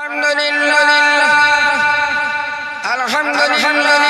الحمد لله الحمد لله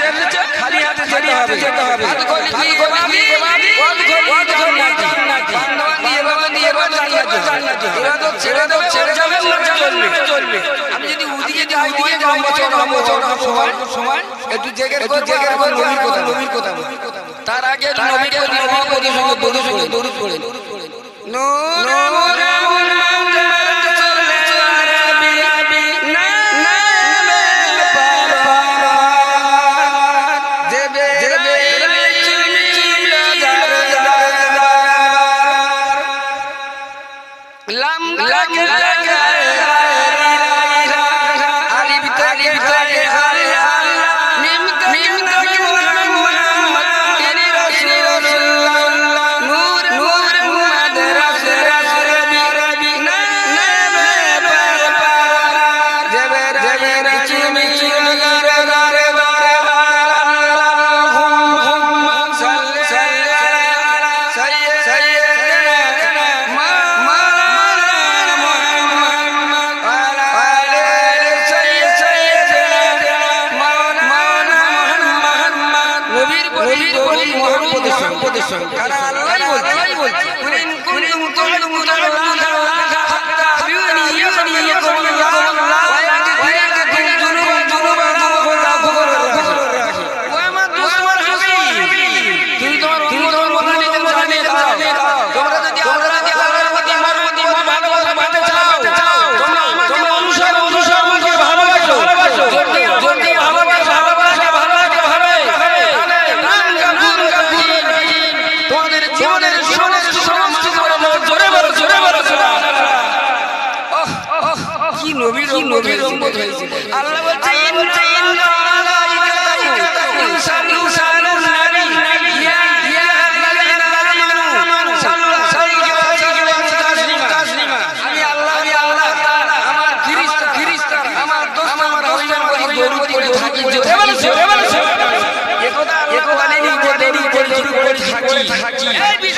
তার আগে নবীকে নবীর প্রতি সঙ্গে করে থাকি।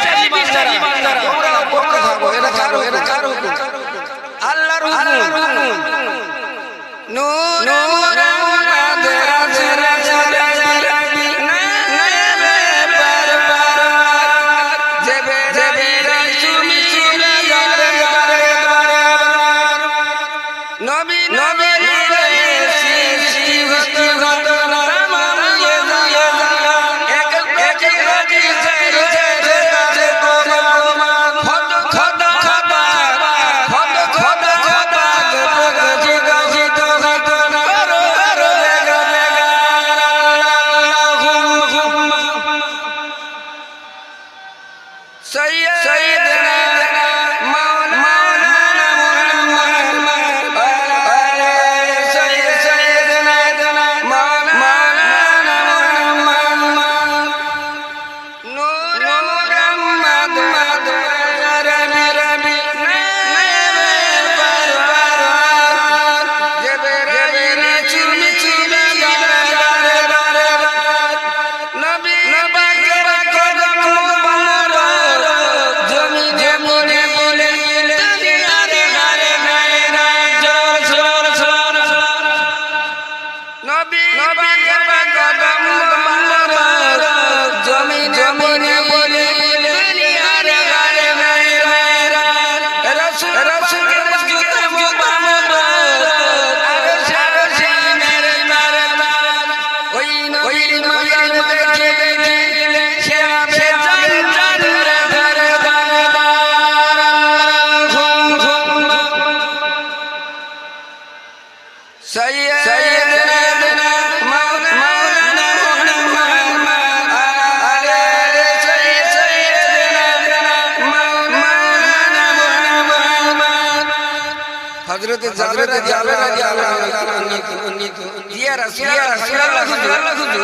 হযরত জাবের রাদিয়াল্লাহু আনহু উন্নীত ইয়া রাসূলুল্লাহ রাসূলুল্লাহ হুজুর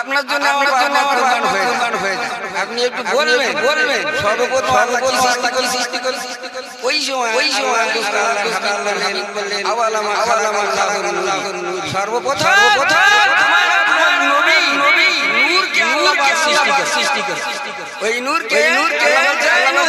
আপনার জন্য আমার জন্য কুরবান হয়ে কুরবান হয়ে আপনি একটু বলবেন বলবেন সর্বপ্রথম আল্লাহ কি সৃষ্টি সৃষ্টি করে ওই সময় ওই সময় আল্লাহর হাবিব বললেন আওয়ালামা আওয়ালামা আল্লাহুর নূর সর্বপ্রথম সর্বপ্রথম আমার আমার নবী নবী নূরকে আল্লাহ সৃষ্টি করে সৃষ্টি করে ওই নূরকে নূরকে আল্লাহ জানো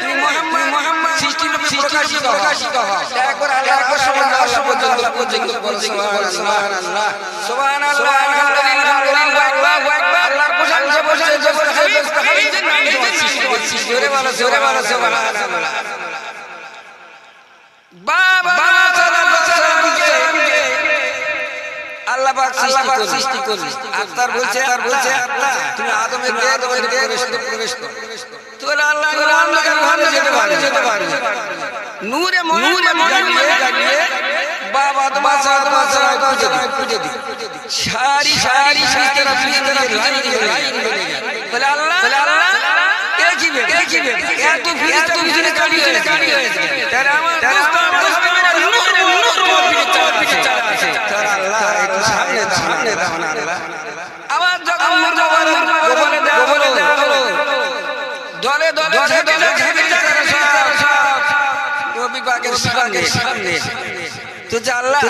তুমি মুহাম্মদ মুহাম্মদ সৃষ্টি রূপে প্রকাশিত প্রকাশিত হও একবার আল্লাহ একবার সুবহান আল্লাহ পর্যন্ত পর্যন্ত বলো সুবহানাল্লাহ সুবহানাল্লাহ। আলহামদুলিল্লাহ আল্লাহু আকবার। আল্লাহর প্রশংসা প্রশংসা হাবিব হাবিবের নাম সৃষ্টি সৃষ্টি জোরে বলো জোরে বলো সুবহানাল্লাহ। পাক আল্লাহ পাক সৃষ্টি করলেন আত্মার বলছে আর বলছে আত্মা তুমি আদমের দেহ আদমের দেহ প্রবেশ করো তোরা আল্লাহ অন্ধকার ঘরে যেতে পারবে যেতে পারবে নূরে নূরে মনে জাগিয়ে বাবা তোমার সাথে বাচ্চারা পুজো দি পুজো দি সারি সারি ফিতরা ফিতরা লাইন লাইন বলে গেল বলে আল্লাহ বলে আল্লাহ একই বেদ একই বেদ এত ফিতরা পিছনে কাটি হয়ে কাটি হয়ে তার আমার দোস্ত আমার হাবিবের নূরে নূর তোমার পিছে চার পিছে চার আছে তার আল্লাহ একটু সামনে দাও না আল্লাহ আবার যখন মুর্দা বলে গোবরে দাও গোবরে দাও দলে দলে ঝেঁটে ঝেঁটে সব। নবী পাকের সামনে। সামনে। তো জানলা তো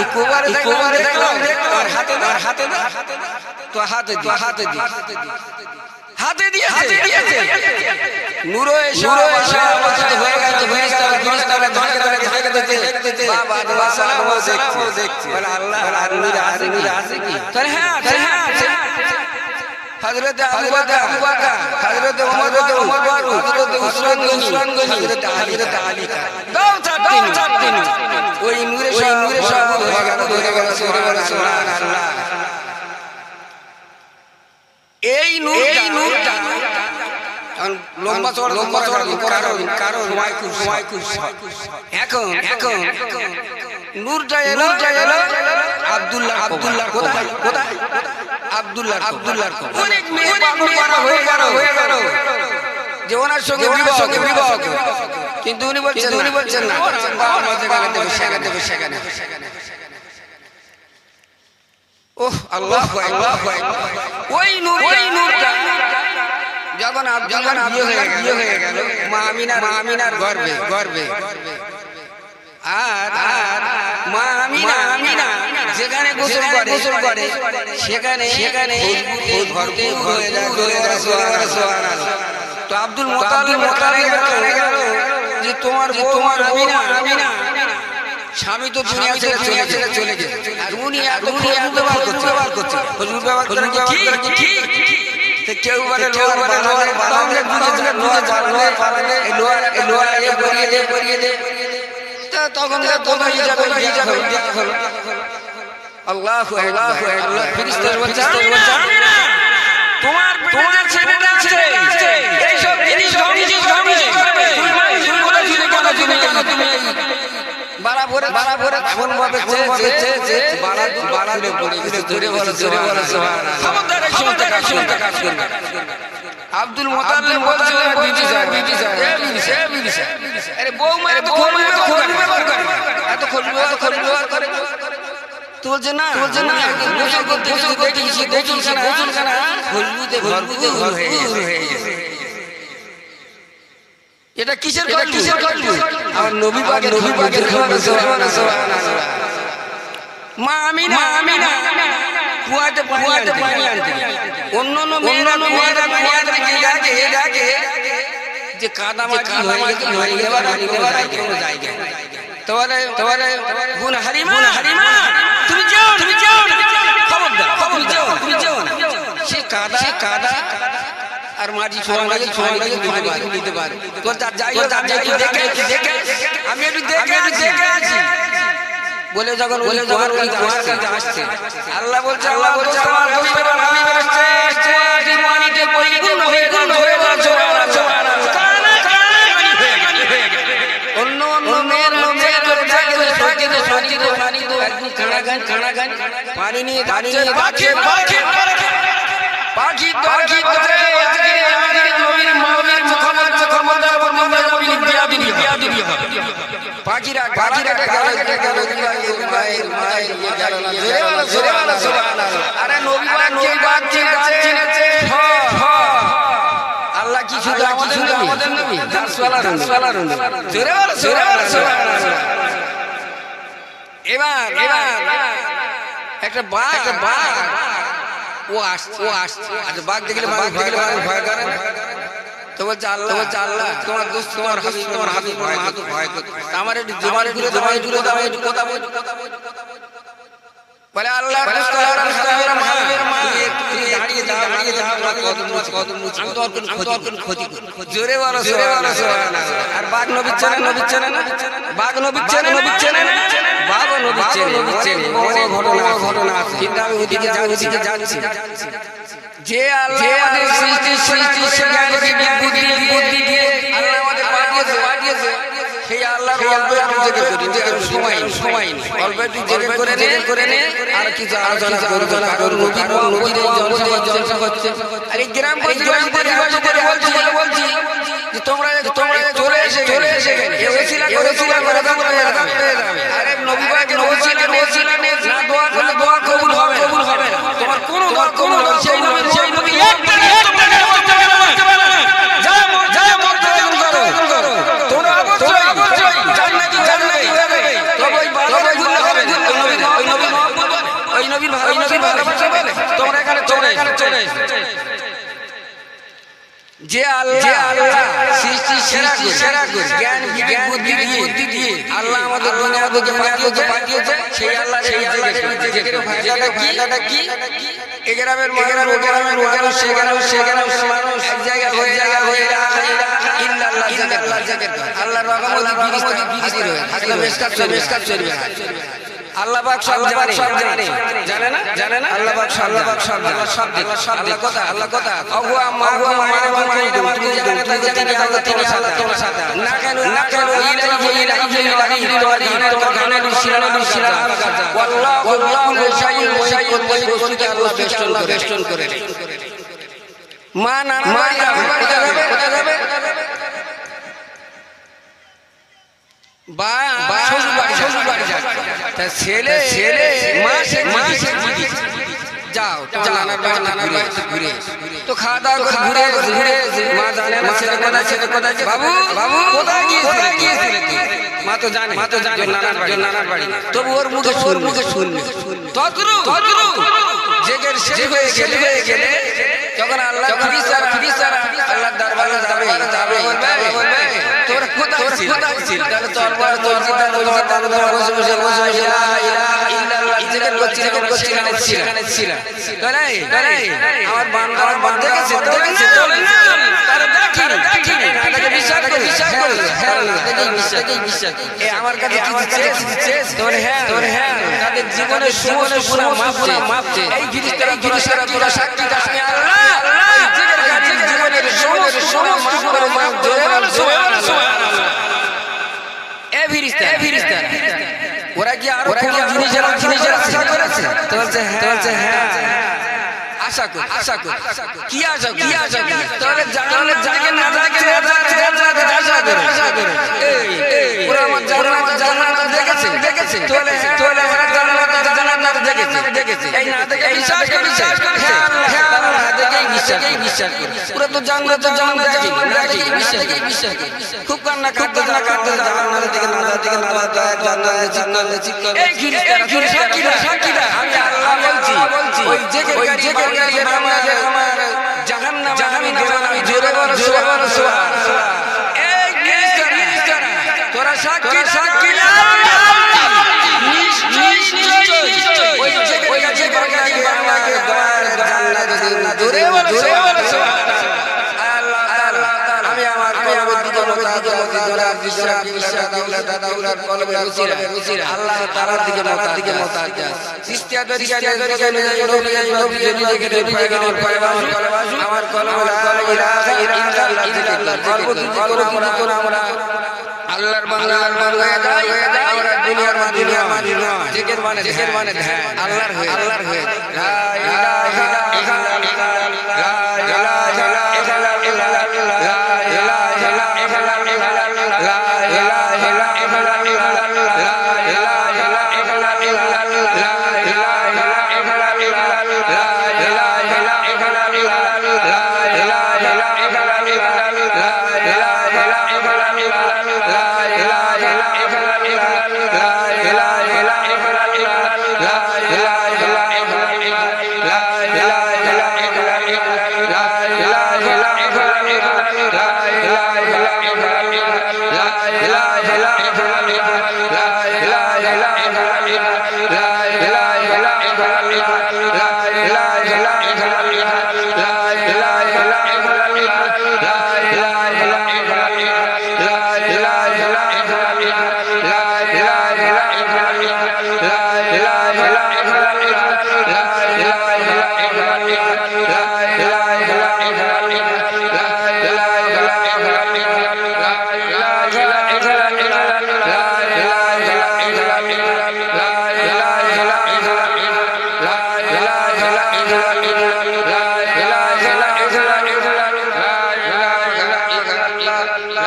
এই কোবারে কোবারে দেখলাম আর হাতে দাও হাতে তো হাতে দি। হাতে দি। হাতে দিয়ে হাতে দিয়েছে। নূরো এসে নূরো এসে অবস্থিত হয়ে গেছে হয়ে গেছে ফেরেশতারা ধরে ধরে ধরে দেখতে বাবা দোয়া সালাম ও দেখছে বলে আল্লাহ আর নূর আছে নূর আছে কি? তাহলে হ্যাঁ তাহলে হ্যাঁ হযরত আবু বকর আবু বকর হযরত ওমর ওমর হযরত উসমান গনি হযরত আলী হযরত আলী দাও চার দিন ওই নূরে ওই নূরে সব হয়ে গেল হয়ে গেল সুবহানাল্লাহ। এই নূর এই নূরটা লম্বা চড়া লম্বা চড়া কারণ কারণ সময় খুব সময় খুব এখন এখন নূরটা এলো এলো। আব্দুল্লাহ আব্দুল্লাহ কোথায়? কোথায়? আব্দুল্লাহ আব্দুল্লাহ অনেক মেয়ে পাগল করা হয়ে গেল। হয়ে গেল। যে ওনার সঙ্গে বিবাহ সঙ্গে বিবাহ কিন্তু উনি বলছেন উনি বলছেন না। সেখানে সেখানে ওহ আল্লাহ আল্লাহ ওই নূর ওই নূরটা যখন যখন বিয়ে হয়ে গেল। মা আমিনার মা আমিনার গর্বে গর্বে। আর আর মা আমিনা। আমিনা। যেখানে গোসল করে গোসল করে সেখানে। সেখানে ভরপুর হয়ে যায় তো আব্দুল মোতালিব মোতালিব গেল যে তোমার তোমার আমিনা আমিনা স্বামী তো দুনিয়া ছেড়ে চলে ছেড়ে চলে গেছে আর উনি এত উনি এত ব্যবহার করছে হুজুর ব্যবহার করে কি কি কেউ বলে লোহার লোহার বানালে বুঝে লোহার বানালে বানালে এই লোহার এই লোহার এ করিয়ে দে করিয়ে দে তা তখন তখন হিসাব হিসাব হিসাব হলো আল্লাহু আল্লাহু আল্লাহ ফেরেশতার বলছে আমি তোমার তোমার ছেলেটা আছে এই সব জিনিস মানে কেন তুমি কেন তুমি বাড়া ভরে বাড়া ভরে এমন ভাবে যে যে যে বাড়া বাড়া পড়ে গেছে জোরে বলে জোরে বলে সুবহানাল্লাহ খবরদার এই কাজ করবে আব্দুল মোতাল্লিব বলছে বিটি স্যার বিটি স্যার এ বিটি স্যার বিটি স্যার আরে বউ মানে তো খোল ব্যবহার করে এত খোল ব্যবহার খোল ব্যবহার করে। তো বলছে না বলছে না। গোসল করতে গোসল করতে গেছি গোসল খানা গোসল খানা হলুদে ভরপুর হয়ে গেছে। এটা কিসের এটা কিসের কল্পু আমার নবী পাকের নবী পাকের সুবহানাল্লাহ মা আমিনা আমিনা। কুয়াতে কুয়াতে পানি আনতে অন্য অন্য মেয়েরা মেয়েরা কুয়াতে গিয়ে ডাকে ডাকে। যে কাদা মাটি হয়ে গেছে হয়ে গেছে আর নিতে পারে কোনো জায়গা তোমারে তোমারে গুণ হারিমা হারিমা। তুমি যাও তুমি যাও। খবরদার তুমি যাও। তুমি যাও সে কাদা কাদা। আর মাটি ছোঁয়া লাগে ছোঁয়া লাগে পারে নিতে পারে তো যার যাই হোক আমি একটু দেখে দেখে আমি একটু দেখে দেখে আছি বলে যখন বলে যখন ওই কুয়ার কাছে আসছে আল্লাহ বলছে আল্লাহ বলছে আমার হাবিবের হাবিবের আসছে মাটি পানিতে পরিপূর্ণ হয়ে গেল হয়ে সুবহানাল্লাহ অন্য অন্য মেয়ের মেয়ের করে থাকে সঞ্চিত সঞ্চিত পানি তো একদম কানা গান কানা গান পানি নিয়ে পানি নিয়ে পাখি পাখি পাখি পাখি বিয়াদি হবে পাখিরা পাখিরা গেল না সুবহানাল্লাহ আরে নবী পাক নবী পাক চিনেছে আল্লাহ কি শুধু আমাদের নবী আমাদের নবী সুবহানাল্লাহ এবার এবার একটা বাঘ একটা বাঘ ও আসছে ও আসছে আচ্ছা বাঘ দেখলে বাঘ দেখলে বাঘ ভয় করে? তো বলছে আল্লাহ বলছে আল্লাহ তোমার দোষ তোমার হাবিব তোমার হাত ভয় করতে আমার একটু জমার ঘুরে জমার ঘুরে দাও একটু কথা বল বলে আল্লাহ মুস্তাহার মুস্তাহার হাবিবের মা তুমি দাঁড়িয়ে যাও দাঁড়িয়ে যাও আমরা কদম মুছি কদম মুছি আমি তোমার কোন ক্ষতি কোন ক্ষতি জোরে বলো জোরে বলো আর বাঘ নবী চেনে নবী চেনে না বাঘ নবী চেনে নবী চেনে না বাঘ নবী চেনে নবী চেনে অনেক ঘটনা ঘটনা আছে কিন্তু আমি ওদিকে যাই যাচ্ছি যে আল্লাহ আমাদের সৃষ্টি সৃষ্টি জ্ঞান বুদ্ধি বুদ্ধি দিয়ে আল্লাহ আমাদের পাঠিয়েছে পাঠিয়েছে সেই আল্লাহর অল্প একটু করি যে সময় সময় নেই অল্প করে নে করে নে আর কিছু আলোচনা আলোচনা করব কারণ নদীর এই জলসা জলসা হচ্ছে আর এই গ্রাম গ্রাম পরিবেশ বলছি বলছি যে তোমরা তোমরা চলে এসে চলে আরে নবী পাক না দোয়া করলে দোয়া কবুল হবে কবুল হবে না তোমার কোনো দোয়া কবুল সেই নবী সেই নবী একটা একটা করে বলতে পারে না যা যা মত করো তোমরা অবশ্যই অবশ্যই জান্নাতি জান্নাতি হবে তবে ওই বাজারে ঘুরলে হবে ওই নবীর ওই নবীর মহব্বত বলে ওই নবীর ভালোবাসা ভালোবাসা বলে তোমরা এখানে চলে এসো চলে এসো যে আল্লাহ আল্লাহ সৃষ্টি সেরা সেরা করে জ্ঞান বুদ্ধি দিয়ে বুদ্ধি দিয়ে আল্লাহ আমাদের দুনিয়া থেকে পাঠিয়েছে পাঠিয়েছে সেই আল্লাহ সেই আল্লাহ ফায়দাটা কি? ফায়দাটা কি মানুষ এক জায়গা হয়ে জায়গা হয়ে হয়ে চলবে চলবে আল্লাহ পাক সব জানে সব জানে জানে না জানে না আল্লাহ পাক সব আল্লাহ পাক সব জানে সব দেখে সব কথা আল্লাহ কথা অগু আম্মা অগু আম্মা মানে মানে জানে তাকে তিনি আল্লাহ তোমার সাথে তোমার সাথে না কেন না কেন ইলাহি ইলাহি ইলাহি ইলাহি তোমার গানে বিশিরানো বিশিরানো আল্লাহ আল্লাহ শাইল শাইল বস্তুতে আল্লাহ বেষ্টন করে বেষ্টন করে মা না মা যাবে যাবে বা বা শ্বশুর বাড়ি শ্বশুর বাড়ি যায় তা ছেলে ছেলে মা সে যাও নানার বাড়ি নানার বাড়িতে ঘুরে তো খাওয়া দাওয়া করে ঘুরে ঘুরে মা জানে না ছেলে কোথায় ছেলে কোথায় বাবু বাবু কোথায় গিয়েছিলে গিয়েছিলে মা তো জানে মা তো জানে। নানার বাড়ি। নানার বাড়ি। তবু ওর মুখে ওর মুখে শুনবে। তদ্রু তদ্রু জেগের শেষ হয়ে গেলে হয়ে গেলে যখন আল্লাহ ফিরিস্তারা ফিরিস্তারা আল্লাহর দরবারে যাবে যাবে। বলবে। তোরা কোথায় ছিল তাহলে তোর বড় তোর জিদা তোর জিদা তোর বসে বসে বসে বসে লা ইলাহা ইল্লাল্লাহ জিকির করছিল করছিল সেখানে ছিল তাহলে তাহলে আমার বান্দা আমার বান্দা দেখেছে দেখেছে তোলে না তারা দেখি দেখি তাকে বিশ্বাস করে বিশ্বাস করে হ্যাঁ না বিশ্বাস দেখেই বিশ্বাস এ আমার কাছে কিছু চেয়েছে চেয়েছে তোর হ্যাঁ তোর হ্যাঁ তাদের জীবনের পুরা মাপ পুরা মাপ এই ফিরিস্তারা ফিরিস্তারা তোরা সাক্ষী আমি আল্লাহ জীবনের সমস্ত সমস্ত বলো সুবহানাল্লাহ এ ফিরিস্তা এ ফিরিস্তা ওরা কি আর ওরা কি জিনিসের জিনিসের আশা করেছে তো বলছে হ্যাঁ বলছে হ্যাঁ আশা করি আশা করি কি আশা কি আশা করি তাহলে জানালে জাগে না জাগে না জাগে না জাগে আশা করে আশা করে এই ওরা আমার জান্নাত জান্নাত দেখেছে দেখেছে তোলে তোলে ওরা জান্নাত জান্নাত দেখেছে দেখেছে এই না দেখে বিশ্বাস করে বিশ্বাস করে হ্যাঁ আল্লাহ হ্যাঁ দেখেই বিশ্বাস দেখেই বিশ্বাস করে ওরা তো জান্নাত জান্নাত দেখে দেখেই বিশ্বাস দেখেই বিশ্বাস করে খুব কান্না কাঁদতে কাঁদতে থেকে না চিৎকার এই সাক্ষীরা আমি আল্লাহ বলছি ওই যে ওই যে আমার জাহান্নাম জাহান্নাম জোরে বলো জোরে বলো তোরা সাক্ষী সাক্ষী আমি আমার আল্লাহ তাআলার দিকে দিকে মোতাজ সিস্তিয়া দরিয়া দরিয়া আমার কলবে লা ইলাহা ইল্লাল্লাহ আল্লাহর বাংলা হয়ে যায় আমরা দুনিয়ার মাঝে দুনিয়ার মাঝে জিকির মানে জিকির মানে ধ্যান আল্লাহর হয়ে আল্লাহর হয়ে লা ইলাহা ইল্লাল্লাহ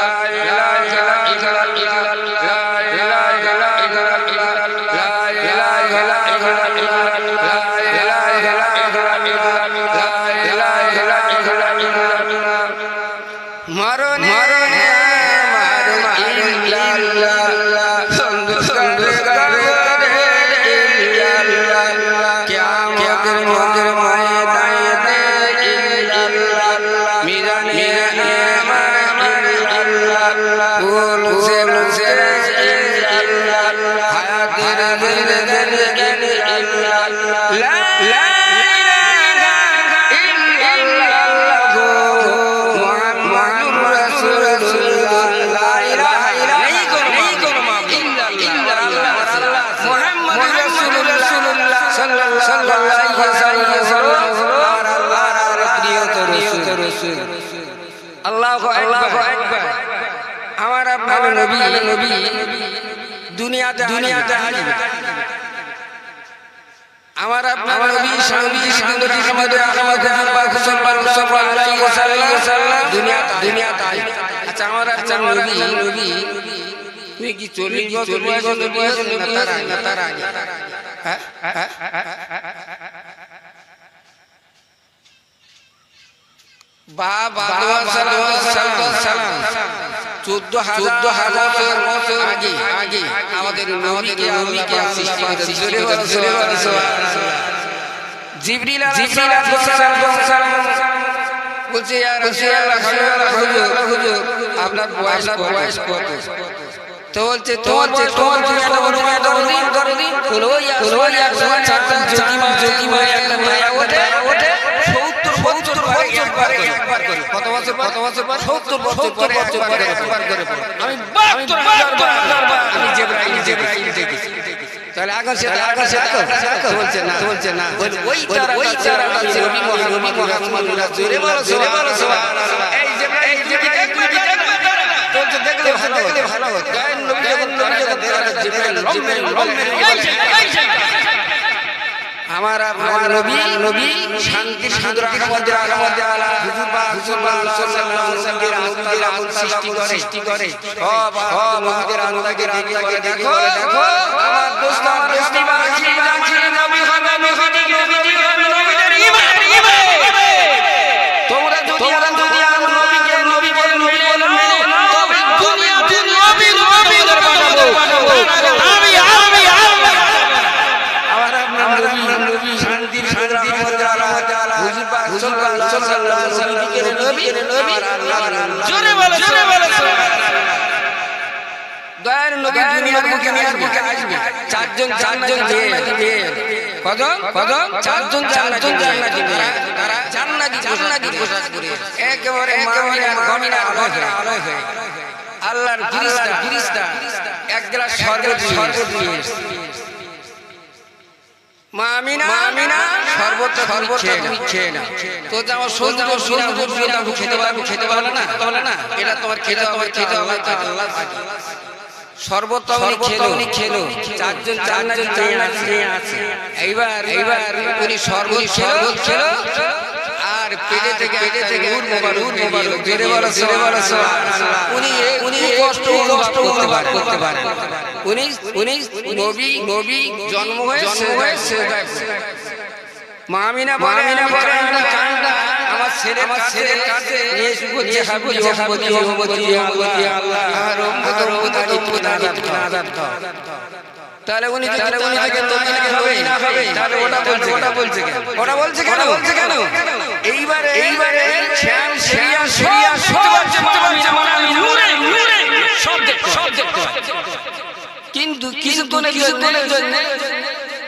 لا إله আমার আপনার নবী নবী। দুনিয়াতে দুনিয়াতে আসবে আমার আপনার নবী শান্তি শান্তি আমাদের আমাদের আল্লাহ সাল্লাল্লাহু আলাইহি ওয়াসাল্লাম আসবে আচ্ছা আমার আপনার নবী নবী। তুমি কি চল্লিশ বছর বয়সে নবী না তার আগে না তার আগে। হ্যাঁ হ্যাঁ। বাবা চোদ্দ চোদ্দ হাজার বছর আগে আগে আমাদের নবীকে নবীকে জিবরিল জিবরিল বলছে আপনার বয়স বয়স কত? তো বলছে বলছে ইয়া ইয়া জ্যোতিমা জ্যোতিমা একটা মায়া ওঠে ওঠে সত্তর সত্তর বছর পরে একবার করে। কত বছর কত বছর পর? সত্তর বছর পরে একবার একবার করে আমি বাহাত্তর হাজার বার আমি জেব্রাইল জেব্রাইল দেখেছি তাহলে আকাশে আকাশে বলছে না। বলছে না। ওই তারা ওই তারা জোরে বলো জোরে বলো এই দেখলে ভালো দেখলে ভালো হতো নবী যখন নবী যখন দেখা জিবরাইল জিবরাইল আমার আমার নবী নবী শান্তি শান্তি আমাদের আমাদের আলা হুজুর বা হুজুর বা সাল্লাল্লাহু আলাইহি সৃষ্টি করে সৃষ্টি করে সব সব নবীদের আল্লাহকে দেখে দেখো দেখো আমার দোস্ত দোস্তি বা কি জানছি নবী হবে নবী নবী হবে নবীদের ঈমান ঈমান তোমরা যদি তোমরা যদি আমার নবীকে নবী বলে নবী বলে মেনে নাও তবে দুনিয়াতে নবী নবীদের বানাবো আমি আমি আমি আমার আপনার নবী নবী শান্তির শান্তির মধ্যে আল্লাহ তাআলা হুজুর পাক সাল্লাল্লাহু আলাইহি ওয়াসাল্লাম নবী নবী জোরে বলো জোরে বলো দয়ার বুকে বুকে আসবে চারজন চারজন মেয়ে কজন? কজন? চারজন চারজন জান্নাতি মেয়ে তারা জান্নাতি জান্নাতি পোশাক পরে একেবারে মামিনার গমিনার আলোয় হয়ে আল্লাহর ফিরিস্তা। ফিরিস্তা। এক গ্লাস শরবত শরবত নিয়ে মামিনা মামিনা সর্বত্র সর্বত্র তুমি খেয়ে না তো আমার সৌন্দর্য সৌন্দর্য খেতে পারব খেতে পারব না? না। এটা তোমার খেতে তোমার খেতে হবে আল্লাহ সর্বত্র উনি খেলো চারজন চারজন চারজন আছে। এইবার এইবার উনি খেলো আর পেটে থেকে পেটে থেকে উর মোবার জোরে বলো জোরে বলো উনি উনি কষ্ট কষ্ট করতে পারে করতে পারে উনি উনি নবী নবী জন্ম হয়ে জন্ম হয়ে সেদায় মামিনা মামিনা বলে আমার ছেলে আমার কাছে হাবি হাবি আল্লাহ আর আযাব দাও তাহলে উনি তাহলে উনি থেকে নবী হবে না হবে তাহলে ওটা বলছে ওটা বলছে কেন ওটা বলছে কেন বলছে কেন এইবারে এইবারে শ্যাম সিরিয়া সিরিয়া সব পাচ্ছে মানে আমি নূরে নূরে সব দেখতে সব দেখতে কিন্তু কিছুক্ষণের জন্য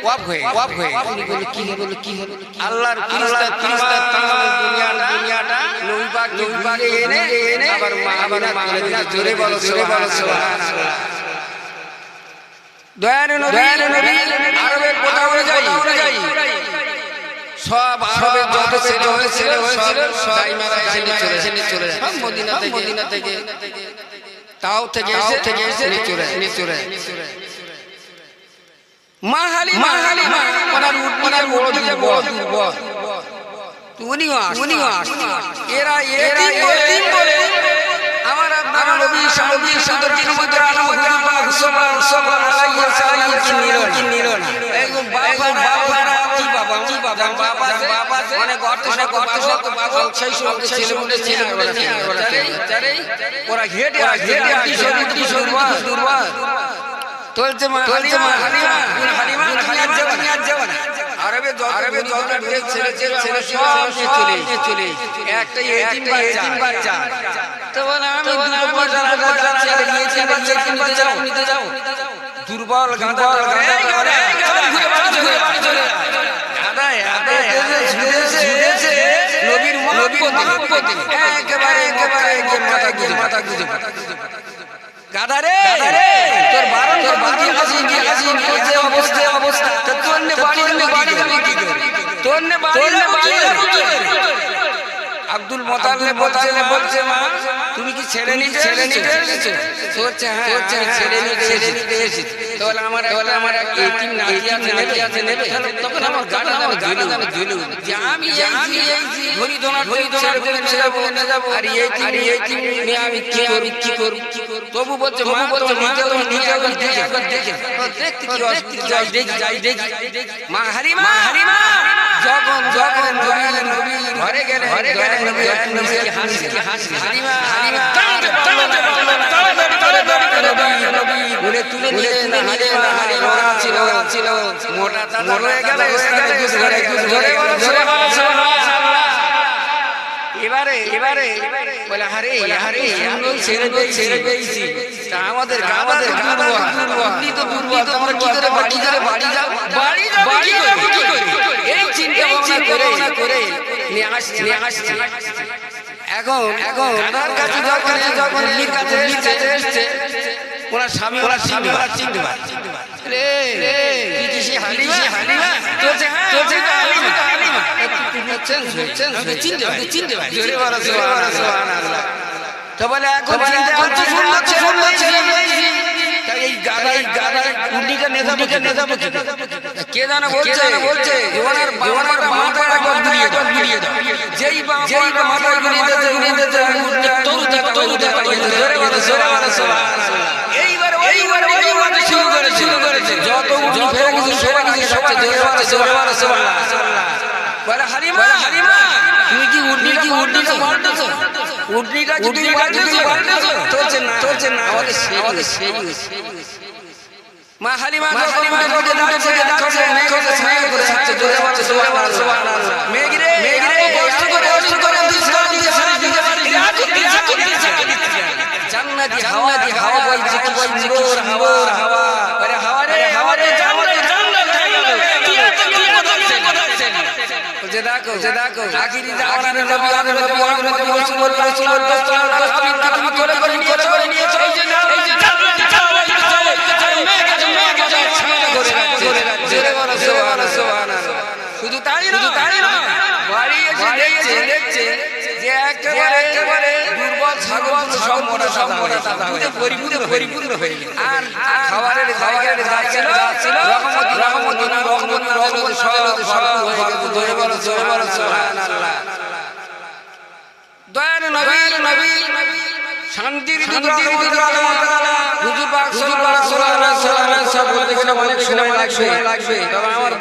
ওয়াব হয়ে ওয়াব হয়ে। উনি বলে কি হলো কি হলো আল্লাহর ফিরিস্তা ফিরিস্তা তাম দুনিয়াটা দুনিয়াটা নবী পাক নবী পাক এনে এনে। আবার মা আবার মা জোরে বলো জোরে বলো সুবহানাল্লাহ দয়ার নবী নবী আরবের কোথাও সব যত ছেলে হয়েছিল হয়েছিল সব দাইমারা এসে চলে যায়। মদিনা থেকে মদিনা থেকে। তাও থেকে এসে থেকে এসে চলে চলে মা হালি মা হালি মা ওনার ওনার বড় দিকে বড় দুর্বল উনিও আস উনিও আস এরা এরা এতিম বলে আমার আপনার নবী নবী সুন্দর মুদ্রা আলম হুজুর পাক সাল্লাল্লাহু আলাইহি ওয়াসাল্লাম কি নিল কি একদম বাবা বাবা কি বাবা কি বাবা বাবা বাবা অনেক অর্থ অনেক অর্থ সব বাবা সেই সময় ছেলে মনে ছেলে ওরা হেঁটে হেঁটে কিশোর কিশোর দুর্বল চলছে মা হালিমা হালিমা হালিমা হালিমা যাওয়া যাওয়া আরবে আরবে যত ছেলে ছেলে ছেলে সব চলে চলে একটা এতিম বাচ্চা। বাচ্চা। তো বলে আমি দুটো পয়সা লাগা ছেলে নিয়েছি বাচ্চা নিতে যাও। নিতে যাও। দুর্বল গাদা গাদা গাদা নবীর মহব্বতে একেবারে একেবারে মাথা গুজে। মাথা গুজে। গাদারে তোর বারণ তোর বারণ হাসি কি হাসি নিয়ে অবস্থা অবস্থা তোর নে বাড়ি নে বাড়ি কি করে তোর নে বাড়ি নে বাড়ি আব্দুল মোতাল্লে বলছে বলছে মা তুমি কি ছেড়ে নিতে ছেড়ে নিতে এসেছ? তো হচ্ছে হ্যাঁ হচ্ছে ছেলে নিতে ছেলে নিতে এসেছি। তাহলে আমার তাহলে আমার এক এতিম নাতি আছে নাতি আছে নেবে তখন আমার গাটা আমার যাবে জ্বলে যে আমি যে এই ধরি দোনা ধরি দোনা করে নিয়ে যাব নিয়ে যাব। আর এই তিন এই তিন নিয়ে আমি কি করব? কি করব? তবু বলছে মা বলছে নিতে হবে নিতে হবে দেখে একবার দেখে। দেখতে কি অসুবিধা দেখি যাই দেখি মা হারিমা! হারিমা! যখন যখন নবী নবী ঘরে গেলে ঘরে গেলে নবী নবী হাসি হাসি তাড়াতাড়ি তাড়াতাড়ি তাড়াতাড়ি নবী বলে তুলে নিয়ে না হারে না হারে ছিল ছিল মোটা তাজা হয়ে গেলে হয়ে গেলে ঘরে ঘরে ঘরে এবারে এবারে বলে হারে হারে আমি ছেড়ে ছেড়ে পেয়েছি তা আমাদের আমাদের দুর্বল আপনি তো দুর্বল তোমরা কি করে বাড়ি যাবে বাড়ি যাও বাড়ি কি করে কি করে নিয়ে আসছে নিয়ে আসছে। এখন এখন ওনার কাছে যখন যখন কাছে এসছে ওনার স্বামী ওনার স্বামী ওনার চিনতে পারছে হ্যাঁ তো বলে এখন এই গাদা এই গাদা উন্ডিটা নেজাবো নেজাবো কি কে জানা বলছে বলছে ওনার ওনার মাথায় একবার গুলিয়ে দাও গুলিয়ে দাও যেই বাবা যেই বাবা মাথায় গুলিয়ে দিতে গুলিয়ে দিতে উন্ডি তরু দেখা তরু জোরে বলো জোরে বলো সুবহানাল্লাহ এইবার এইবার এইবার শুরু করে শুরু করেছে যত উঠি ফেরে কিছু সবাই কিছু সবাই জোরে বলো জোরে বলো বলে হারিমা হারিমা তুমি কি উডনি কি উডনিটা পাল্টেছো উডনিটা কি তুমি পাল্টেছো পাল্টেছো চলছে না চলছে না আমাদের সেই আমাদের সেই মা হালিমা হালিমা বলে ডাকছে ডাকছে মেঘে ছায়া করে থাকছে জোরে বলো সুবহানাল্লাহ সুবহানাল্লাহ মেঘরে মেঘরে কষ্ট করে কষ্ট করে দুই সারা দিতে সারা দিতে পারি জান্নাতি হাওয়া দি হাওয়া বইছে কি সুন্দর হাওয়া হাওয়া রে হাওয়া রে জান্নাত জান্নাত কি এত কি কথা যে দেখো দেখো আখিরি জামানার নবী আর নবী আর নবী রাসূল রাসূল রাসূল রাসূল তুমি করে করে নিয়ে করে নিয়ে এই যে এই যে জান্নাত শুধু তাই না তাই না বাড়ি এসে দেখছে দেখছে একেবারে একেবারে দুর্বল ছাগল সব মোটা সব মোটা দুধে পরিপূর্ণ পরিপূর্ণ হয়ে গেছে আর খাবারের খাবারের যাচ্ছিল যাচ্ছিল রহমতি রহমতি না রহমতি রহমতি সব সব হয়ে গেছে ধরে বলো জোরে বলো সুবহানাল্লাহ দয়ার নবী নবী শান্তির দূত হুজুর পাক সাল্লাল্লাহু আলাইহি ওয়াসাল্লাম সব বলতে অনেক সময় লাগবে তবে আমার